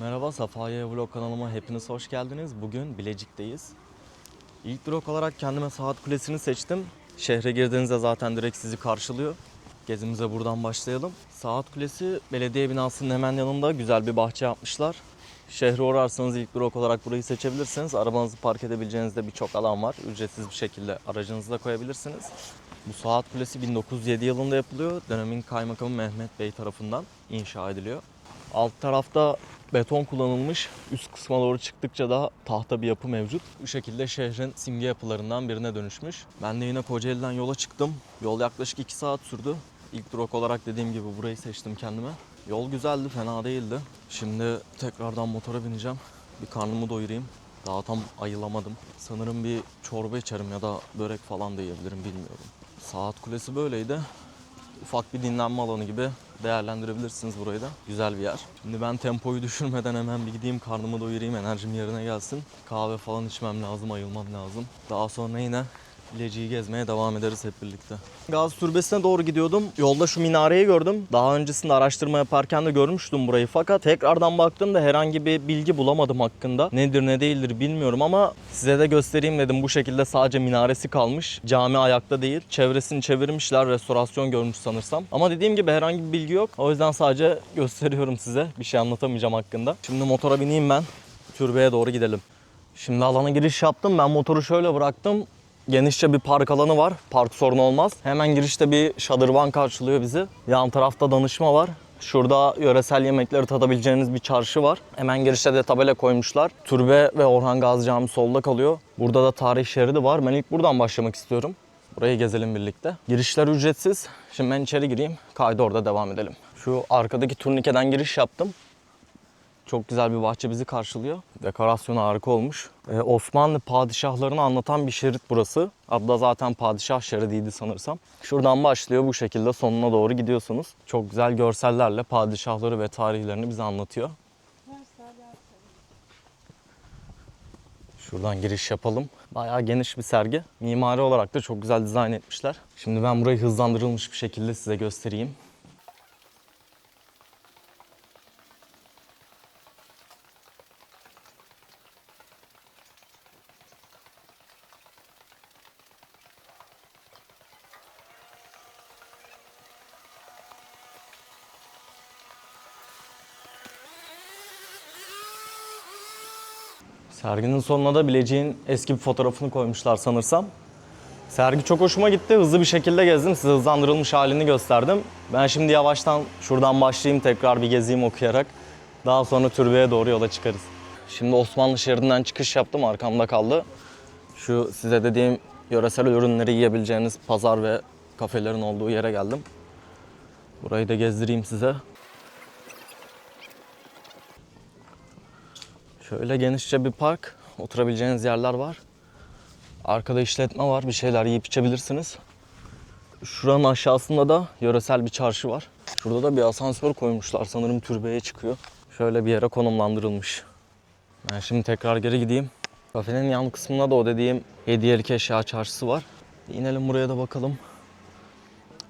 Merhaba Safaye Vlog kanalıma hepiniz hoş geldiniz. Bugün Bilecik'teyiz. İlk durak olarak kendime saat kulesini seçtim. Şehre girdiğinizde zaten direkt sizi karşılıyor. Gezimize buradan başlayalım. Saat Kulesi belediye binasının hemen yanında güzel bir bahçe yapmışlar. Şehre uğrarsanız ilk durak olarak burayı seçebilirsiniz. Arabanızı park edebileceğiniz de birçok alan var. Ücretsiz bir şekilde aracınızı da koyabilirsiniz. Bu saat kulesi 1907 yılında yapılıyor. Dönemin kaymakamı Mehmet Bey tarafından inşa ediliyor. Alt tarafta beton kullanılmış. Üst kısma doğru çıktıkça da tahta bir yapı mevcut. Bu şekilde şehrin simge yapılarından birine dönüşmüş. Ben de yine Kocaeli'den yola çıktım. Yol yaklaşık 2 saat sürdü. İlk durak olarak dediğim gibi burayı seçtim kendime. Yol güzeldi, fena değildi. Şimdi tekrardan motora bineceğim. Bir karnımı doyurayım. Daha tam ayılamadım. Sanırım bir çorba içerim ya da börek falan da yiyebilirim bilmiyorum. Saat kulesi böyleydi. Ufak bir dinlenme alanı gibi değerlendirebilirsiniz burayı da. Güzel bir yer. Şimdi ben tempoyu düşürmeden hemen bir gideyim karnımı doyurayım enerjim yerine gelsin. Kahve falan içmem lazım, ayılmam lazım. Daha sonra yine Bilecik'i gezmeye devam ederiz hep birlikte. Gaz Türbesi'ne doğru gidiyordum. Yolda şu minareyi gördüm. Daha öncesinde araştırma yaparken de görmüştüm burayı. Fakat tekrardan baktığımda herhangi bir bilgi bulamadım hakkında. Nedir ne değildir bilmiyorum ama size de göstereyim dedim. Bu şekilde sadece minaresi kalmış. Cami ayakta değil. Çevresini çevirmişler. Restorasyon görmüş sanırsam. Ama dediğim gibi herhangi bir bilgi yok. O yüzden sadece gösteriyorum size. Bir şey anlatamayacağım hakkında. Şimdi motora bineyim ben. Türbeye doğru gidelim. Şimdi alana giriş yaptım. Ben motoru şöyle bıraktım. Genişçe bir park alanı var. Park sorunu olmaz. Hemen girişte bir şadırvan karşılıyor bizi. Yan tarafta danışma var. Şurada yöresel yemekleri tadabileceğiniz bir çarşı var. Hemen girişte de tabela koymuşlar. Türbe ve Orhan Gazi Camii solda kalıyor. Burada da tarih şeridi var. Ben ilk buradan başlamak istiyorum. Burayı gezelim birlikte. Girişler ücretsiz. Şimdi ben içeri gireyim. Kaydı orada devam edelim. Şu arkadaki turnikeden giriş yaptım. Çok güzel bir bahçe bizi karşılıyor. Dekorasyonu harika olmuş. Ee, Osmanlı padişahlarını anlatan bir şerit burası. Adı da zaten padişah şeridiydi sanırsam. Şuradan başlıyor bu şekilde sonuna doğru gidiyorsunuz. Çok güzel görsellerle padişahları ve tarihlerini bize anlatıyor. Şuradan giriş yapalım. Bayağı geniş bir sergi. Mimari olarak da çok güzel dizayn etmişler. Şimdi ben burayı hızlandırılmış bir şekilde size göstereyim. Serginin sonuna da Bilecik'in eski bir fotoğrafını koymuşlar sanırsam. Sergi çok hoşuma gitti. Hızlı bir şekilde gezdim. Size hızlandırılmış halini gösterdim. Ben şimdi yavaştan şuradan başlayayım tekrar bir gezeyim okuyarak. Daha sonra türbeye doğru yola çıkarız. Şimdi Osmanlı şeridinden çıkış yaptım. Arkamda kaldı. Şu size dediğim yöresel ürünleri yiyebileceğiniz pazar ve kafelerin olduğu yere geldim. Burayı da gezdireyim size. Şöyle genişçe bir park. Oturabileceğiniz yerler var. Arkada işletme var. Bir şeyler yiyip içebilirsiniz. Şuranın aşağısında da yöresel bir çarşı var. Şurada da bir asansör koymuşlar. Sanırım türbeye çıkıyor. Şöyle bir yere konumlandırılmış. Ben şimdi tekrar geri gideyim. Kafenin yan kısmında da o dediğim hediyelik eşya çarşısı var. İnelim buraya da bakalım.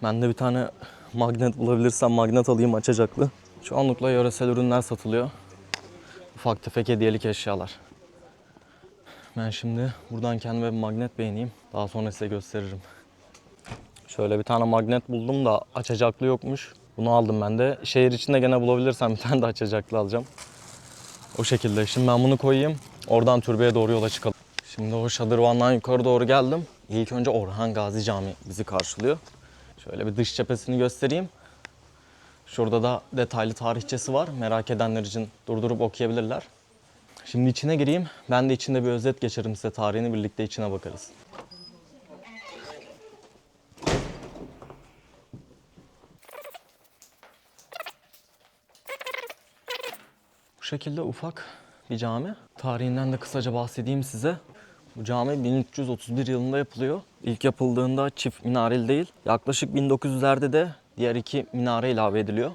Ben de bir tane magnet bulabilirsem magnet alayım açacaklı. Çoğunlukla yöresel ürünler satılıyor ufak tefek hediyelik eşyalar. Ben şimdi buradan kendime bir magnet beğeneyim. Daha sonra size gösteririm. Şöyle bir tane magnet buldum da açacaklı yokmuş. Bunu aldım ben de. Şehir içinde gene bulabilirsem bir tane de açacaklı alacağım. O şekilde. Şimdi ben bunu koyayım. Oradan türbeye doğru yola çıkalım. Şimdi o şadırvandan yukarı doğru geldim. İlk önce Orhan Gazi Camii bizi karşılıyor. Şöyle bir dış cephesini göstereyim. Şurada da detaylı tarihçesi var. Merak edenler için durdurup okuyabilirler. Şimdi içine gireyim. Ben de içinde bir özet geçerim size tarihini birlikte içine bakarız. Bu şekilde ufak bir cami. Tarihinden de kısaca bahsedeyim size. Bu cami 1331 yılında yapılıyor. İlk yapıldığında çift minareli değil. Yaklaşık 1900'lerde de diğer iki minare ilave ediliyor.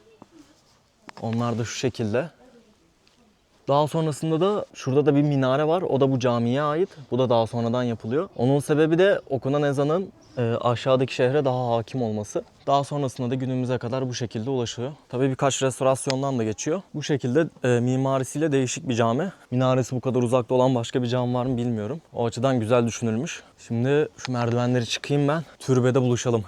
Onlar da şu şekilde. Daha sonrasında da şurada da bir minare var. O da bu camiye ait. Bu da daha sonradan yapılıyor. Onun sebebi de okunan ezanın e, aşağıdaki şehre daha hakim olması. Daha sonrasında da günümüze kadar bu şekilde ulaşıyor. Tabii birkaç restorasyondan da geçiyor. Bu şekilde e, mimarisiyle değişik bir cami. Minaresi bu kadar uzakta olan başka bir cami var mı bilmiyorum. O açıdan güzel düşünülmüş. Şimdi şu merdivenleri çıkayım ben. Türbede buluşalım.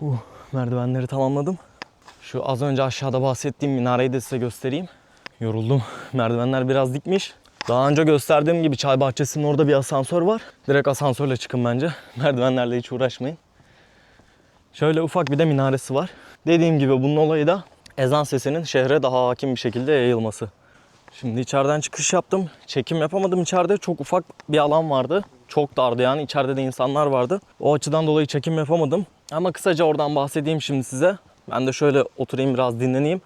Uh, merdivenleri tamamladım. Şu az önce aşağıda bahsettiğim minareyi de size göstereyim. Yoruldum. Merdivenler biraz dikmiş. Daha önce gösterdiğim gibi çay bahçesinin orada bir asansör var. Direkt asansörle çıkın bence. Merdivenlerle hiç uğraşmayın. Şöyle ufak bir de minaresi var. Dediğim gibi bunun olayı da ezan sesinin şehre daha hakim bir şekilde yayılması. Şimdi içeriden çıkış yaptım. Çekim yapamadım içeride. Çok ufak bir alan vardı. Çok dardı yani. İçeride de insanlar vardı. O açıdan dolayı çekim yapamadım. Ama kısaca oradan bahsedeyim şimdi size. Ben de şöyle oturayım biraz dinleneyim.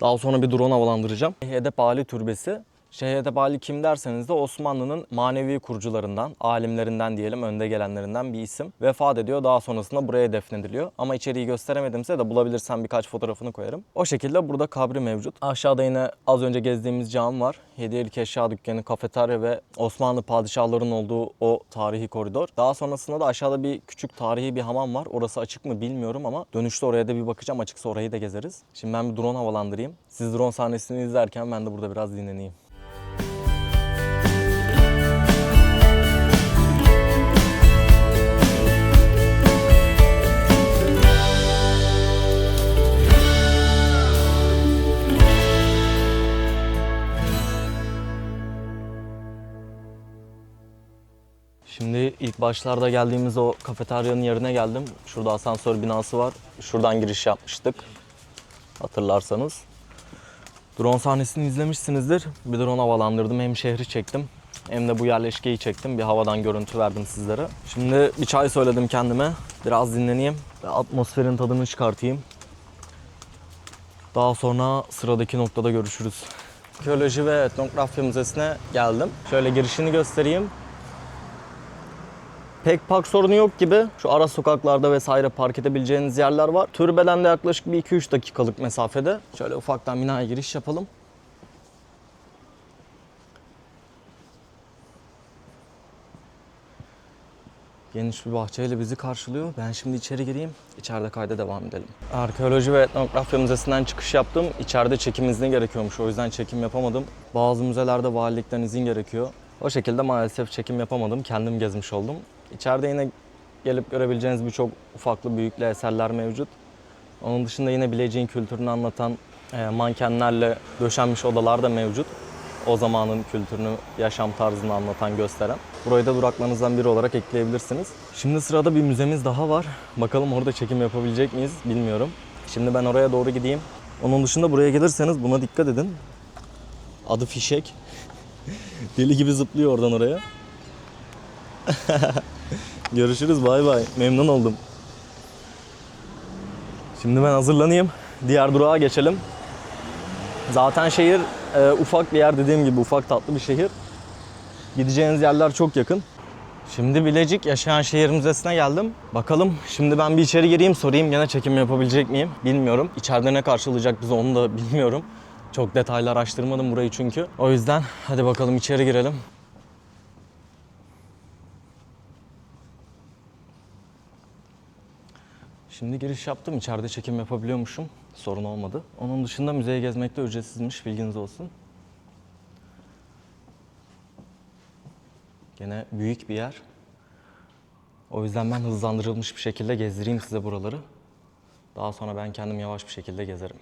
Daha sonra bir drone havalandıracağım. Hedef Ali Türbesi. Şeyh Edep Ali kim derseniz de Osmanlı'nın manevi kurucularından, alimlerinden diyelim, önde gelenlerinden bir isim. Vefat ediyor. Daha sonrasında buraya defnediliyor. Ama içeriği gösteremedim de bulabilirsem birkaç fotoğrafını koyarım. O şekilde burada kabri mevcut. Aşağıda yine az önce gezdiğimiz cam var. Hediyelik eşya dükkanı, kafeterya ve Osmanlı padişahlarının olduğu o tarihi koridor. Daha sonrasında da aşağıda bir küçük tarihi bir hamam var. Orası açık mı bilmiyorum ama dönüşte oraya da bir bakacağım. Açıksa orayı da gezeriz. Şimdi ben bir drone havalandırayım. Siz drone sahnesini izlerken ben de burada biraz dinleneyim. Şimdi ilk başlarda geldiğimiz o kafeteryanın yerine geldim. Şurada asansör binası var. Şuradan giriş yapmıştık. Hatırlarsanız. Drone sahnesini izlemişsinizdir. Bir drone havalandırdım. Hem şehri çektim hem de bu yerleşkeyi çektim. Bir havadan görüntü verdim sizlere. Şimdi bir çay söyledim kendime. Biraz dinleneyim ve atmosferin tadını çıkartayım. Daha sonra sıradaki noktada görüşürüz. Arkeoloji ve Etnografya Müzesi'ne geldim. Şöyle girişini göstereyim. Pek park sorunu yok gibi. Şu ara sokaklarda vesaire park edebileceğiniz yerler var. Türbeden de yaklaşık bir 2-3 dakikalık mesafede. Şöyle ufaktan binaya giriş yapalım. Geniş bir bahçeyle bizi karşılıyor. Ben şimdi içeri gireyim. İçeride kayda devam edelim. Arkeoloji ve Etnografya Müzesi'nden çıkış yaptım. İçeride çekim izni gerekiyormuş. O yüzden çekim yapamadım. Bazı müzelerde valilikten izin gerekiyor. O şekilde maalesef çekim yapamadım. Kendim gezmiş oldum. İçeride yine gelip görebileceğiniz birçok ufaklı büyüklü eserler mevcut. Onun dışında yine Bilecik'in kültürünü anlatan e, mankenlerle döşenmiş odalar da mevcut. O zamanın kültürünü, yaşam tarzını anlatan, gösteren. Burayı da duraklarınızdan biri olarak ekleyebilirsiniz. Şimdi sırada bir müzemiz daha var. Bakalım orada çekim yapabilecek miyiz bilmiyorum. Şimdi ben oraya doğru gideyim. Onun dışında buraya gelirseniz buna dikkat edin. Adı Fişek. Deli gibi zıplıyor oradan oraya. Görüşürüz bay bay. Memnun oldum. Şimdi ben hazırlanayım. Diğer durağa geçelim. Zaten şehir e, ufak bir yer dediğim gibi ufak tatlı bir şehir. Gideceğiniz yerler çok yakın. Şimdi Bilecik Yaşayan Şehir Müzesi'ne geldim. Bakalım şimdi ben bir içeri gireyim sorayım gene çekim yapabilecek miyim bilmiyorum. İçeride ne karşılayacak bizi onu da bilmiyorum. Çok detaylı araştırmadım burayı çünkü. O yüzden hadi bakalım içeri girelim. Şimdi giriş yaptım. İçeride çekim yapabiliyormuşum. Sorun olmadı. Onun dışında müzeyi gezmekte ücretsizmiş. Bilginiz olsun. Gene büyük bir yer. O yüzden ben hızlandırılmış bir şekilde gezdireyim size buraları. Daha sonra ben kendim yavaş bir şekilde gezerim.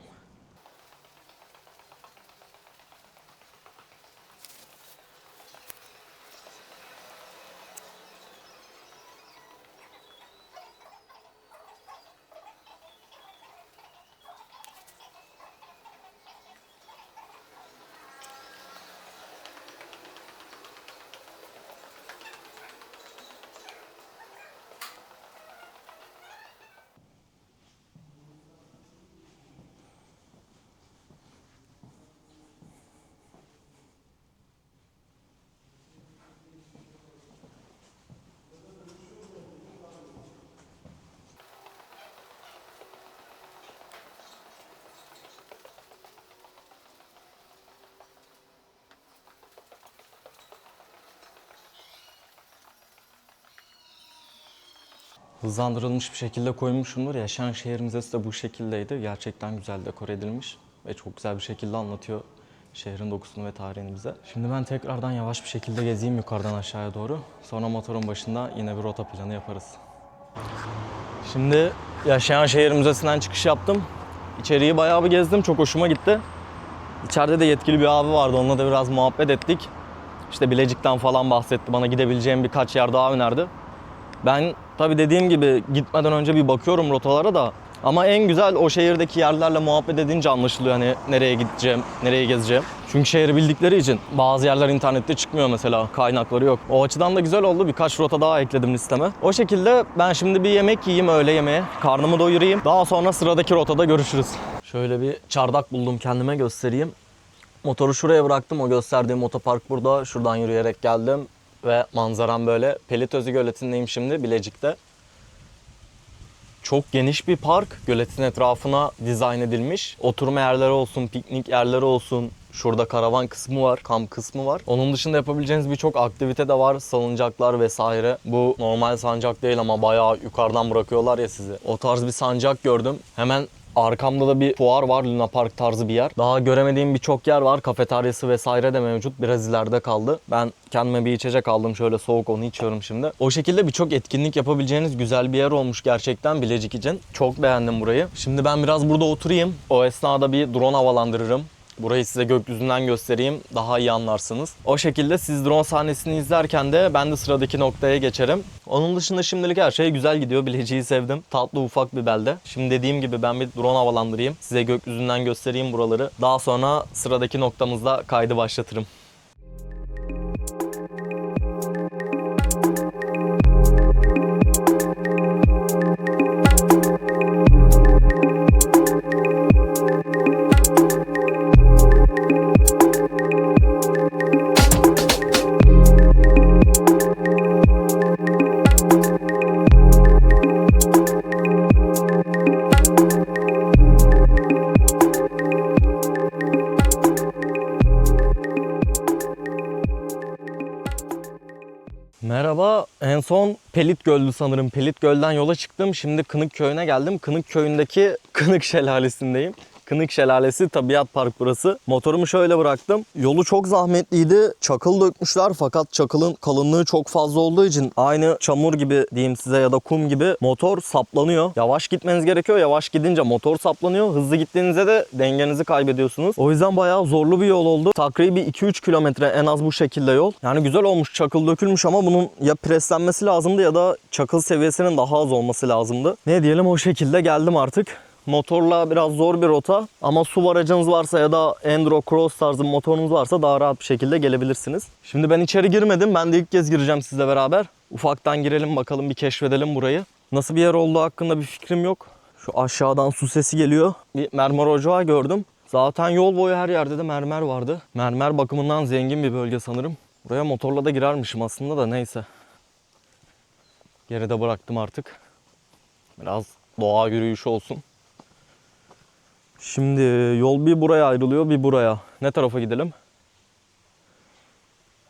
Hızlandırılmış bir şekilde koymuşumdur. Yaşayan şehir de bu şekildeydi. Gerçekten güzel dekor edilmiş ve çok güzel bir şekilde anlatıyor şehrin dokusunu ve tarihini bize. Şimdi ben tekrardan yavaş bir şekilde gezeyim yukarıdan aşağıya doğru. Sonra motorun başında yine bir rota planı yaparız. Şimdi Yaşayan Şehir Müzesi'nden çıkış yaptım. İçeriği bayağı bir gezdim. Çok hoşuma gitti. İçeride de yetkili bir abi vardı. Onunla da biraz muhabbet ettik. İşte Bilecik'ten falan bahsetti. Bana gidebileceğim birkaç yer daha önerdi. Ben tabii dediğim gibi gitmeden önce bir bakıyorum rotalara da. Ama en güzel o şehirdeki yerlerle muhabbet edince anlaşılıyor hani nereye gideceğim, nereye gezeceğim. Çünkü şehri bildikleri için bazı yerler internette çıkmıyor mesela kaynakları yok. O açıdan da güzel oldu. Birkaç rota daha ekledim listeme. O şekilde ben şimdi bir yemek yiyeyim öğle yemeğe. Karnımı doyurayım. Daha sonra sıradaki rotada görüşürüz. Şöyle bir çardak buldum kendime göstereyim. Motoru şuraya bıraktım. O gösterdiğim otopark burada. Şuradan yürüyerek geldim. Ve manzaram böyle. Pelitözü Göleti'ndeyim şimdi Bilecik'te. Çok geniş bir park. Göletin etrafına dizayn edilmiş. Oturma yerleri olsun, piknik yerleri olsun. Şurada karavan kısmı var, kamp kısmı var. Onun dışında yapabileceğiniz birçok aktivite de var. Salıncaklar vesaire. Bu normal sancak değil ama bayağı yukarıdan bırakıyorlar ya sizi. O tarz bir sancak gördüm. Hemen Arkamda da bir fuar var, Luna Park tarzı bir yer. Daha göremediğim birçok yer var. Kafeteryası vesaire de mevcut. Biraz ileride kaldı. Ben kendime bir içecek aldım. Şöyle soğuk onu içiyorum şimdi. O şekilde birçok etkinlik yapabileceğiniz güzel bir yer olmuş gerçekten Bilecik için. Çok beğendim burayı. Şimdi ben biraz burada oturayım. O esnada bir drone havalandırırım. Burayı size gökyüzünden göstereyim. Daha iyi anlarsınız. O şekilde siz drone sahnesini izlerken de ben de sıradaki noktaya geçerim. Onun dışında şimdilik her şey güzel gidiyor. Bilecik'i sevdim. Tatlı ufak bir belde. Şimdi dediğim gibi ben bir drone havalandırayım. Size gökyüzünden göstereyim buraları. Daha sonra sıradaki noktamızda kaydı başlatırım. Pelit Göl'dü sanırım. Pelit Göl'den yola çıktım. Şimdi Kınık Köyü'ne geldim. Kınık Köyü'ndeki Kınık Şelalesi'ndeyim. Kınık Şelalesi Tabiat Park burası. Motorumu şöyle bıraktım. Yolu çok zahmetliydi. Çakıl dökmüşler fakat çakılın kalınlığı çok fazla olduğu için aynı çamur gibi diyeyim size ya da kum gibi motor saplanıyor. Yavaş gitmeniz gerekiyor. Yavaş gidince motor saplanıyor. Hızlı gittiğinizde de dengenizi kaybediyorsunuz. O yüzden bayağı zorlu bir yol oldu. Takribi 2-3 kilometre en az bu şekilde yol. Yani güzel olmuş çakıl dökülmüş ama bunun ya preslenmesi lazımdı ya da çakıl seviyesinin daha az olması lazımdı. Ne diyelim o şekilde geldim artık. Motorla biraz zor bir rota ama su aracınız varsa ya da Enduro Cross tarzı motorunuz varsa daha rahat bir şekilde gelebilirsiniz. Şimdi ben içeri girmedim. Ben de ilk kez gireceğim sizle beraber. Ufaktan girelim bakalım bir keşfedelim burayı. Nasıl bir yer olduğu hakkında bir fikrim yok. Şu aşağıdan su sesi geliyor. Bir mermer ocağı gördüm. Zaten yol boyu her yerde de mermer vardı. Mermer bakımından zengin bir bölge sanırım. Buraya motorla da girermişim aslında da neyse. Geride bıraktım artık. Biraz doğa yürüyüşü olsun. Şimdi yol bir buraya ayrılıyor, bir buraya. Ne tarafa gidelim?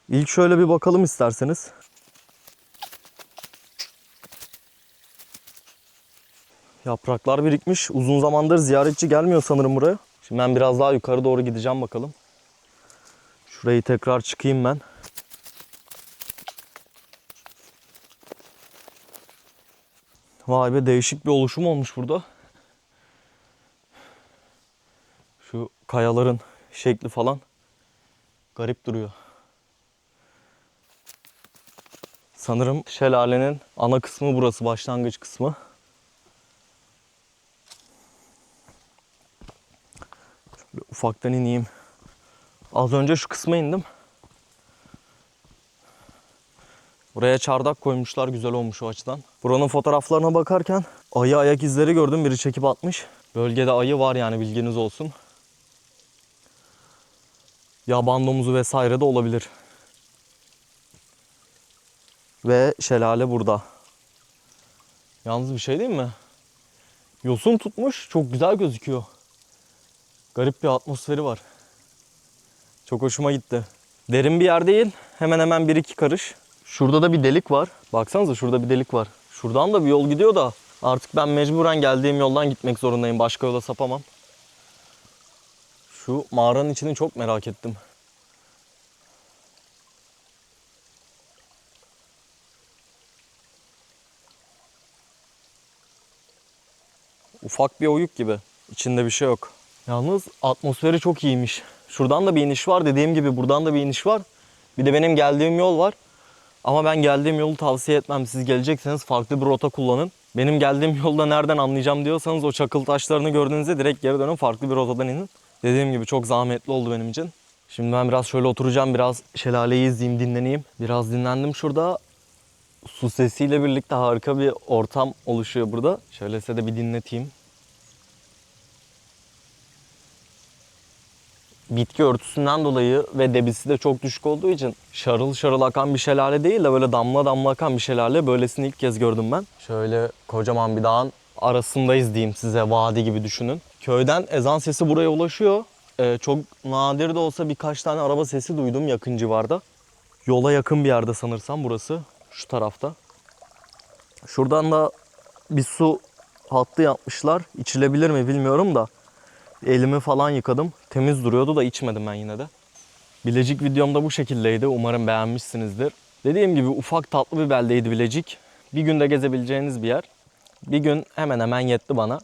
İlk şöyle bir bakalım isterseniz. Yapraklar birikmiş. Uzun zamandır ziyaretçi gelmiyor sanırım buraya. Şimdi ben biraz daha yukarı doğru gideceğim bakalım. Şurayı tekrar çıkayım ben. Vay be değişik bir oluşum olmuş burada. Şu kayaların şekli falan garip duruyor. Sanırım şelalenin ana kısmı burası, başlangıç kısmı. Şöyle ufaktan ineyim. Az önce şu kısma indim. Buraya çardak koymuşlar, güzel olmuş o açıdan. Buranın fotoğraflarına bakarken ayı ayak izleri gördüm, biri çekip atmış. Bölgede ayı var yani bilginiz olsun. Yaban domuzu vesaire de olabilir. Ve şelale burada. Yalnız bir şey değil mi? Yosun tutmuş, çok güzel gözüküyor. Garip bir atmosferi var. Çok hoşuma gitti. Derin bir yer değil. Hemen hemen bir iki karış. Şurada da bir delik var. Baksanıza şurada bir delik var. Şuradan da bir yol gidiyor da artık ben mecburen geldiğim yoldan gitmek zorundayım. Başka yola sapamam. Şu mağaranın içini çok merak ettim. Ufak bir oyuk gibi. İçinde bir şey yok. Yalnız atmosferi çok iyiymiş. Şuradan da bir iniş var. Dediğim gibi buradan da bir iniş var. Bir de benim geldiğim yol var. Ama ben geldiğim yolu tavsiye etmem. Siz gelecekseniz farklı bir rota kullanın. Benim geldiğim yolda nereden anlayacağım diyorsanız o çakıl taşlarını gördüğünüzde direkt geri dönün farklı bir rotadan inin. Dediğim gibi çok zahmetli oldu benim için. Şimdi ben biraz şöyle oturacağım, biraz şelaleyi izleyeyim, dinleneyim. Biraz dinlendim şurada. Su sesiyle birlikte harika bir ortam oluşuyor burada. Şöyle size de bir dinleteyim. bitki örtüsünden dolayı ve debisi de çok düşük olduğu için şarıl şarıl akan bir şelale değil de böyle damla damla akan bir şelale. Böylesini ilk kez gördüm ben. Şöyle kocaman bir dağın arasındayız diyeyim size vadi gibi düşünün. Köyden ezan sesi buraya ulaşıyor. Ee, çok nadir de olsa birkaç tane araba sesi duydum yakın civarda. Yola yakın bir yerde sanırsam burası. Şu tarafta. Şuradan da bir su hattı yapmışlar. İçilebilir mi bilmiyorum da. Elimi falan yıkadım. Temiz duruyordu da içmedim ben yine de. Bilecik videomda bu şekildeydi. Umarım beğenmişsinizdir. Dediğim gibi ufak tatlı bir beldeydi Bilecik. Bir günde gezebileceğiniz bir yer. Bir gün hemen hemen yetti bana.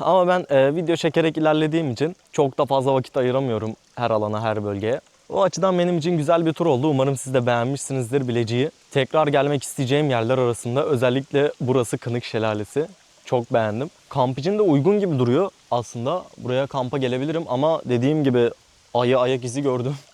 Ama ben e, video çekerek ilerlediğim için çok da fazla vakit ayıramıyorum her alana, her bölgeye. O açıdan benim için güzel bir tur oldu. Umarım siz de beğenmişsinizdir Bilecik'i. Tekrar gelmek isteyeceğim yerler arasında özellikle burası Kınık Şelalesi. Çok beğendim. Kamp için de uygun gibi duruyor aslında. Buraya kampa gelebilirim ama dediğim gibi ayı ayak izi gördüm.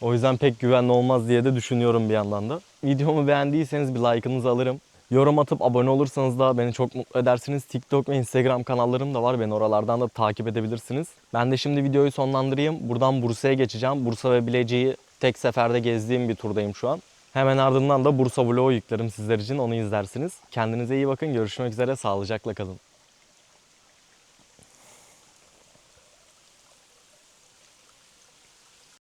O yüzden pek güvenli olmaz diye de düşünüyorum bir yandan da. Videomu beğendiyseniz bir like'ınızı alırım. Yorum atıp abone olursanız da beni çok mutlu edersiniz. TikTok ve Instagram kanallarım da var. Beni oralardan da takip edebilirsiniz. Ben de şimdi videoyu sonlandırayım. Buradan Bursa'ya geçeceğim. Bursa ve Bilecik'i tek seferde gezdiğim bir turdayım şu an. Hemen ardından da Bursa vlogu yüklerim sizler için onu izlersiniz. Kendinize iyi bakın. Görüşmek üzere. Sağlıcakla kalın.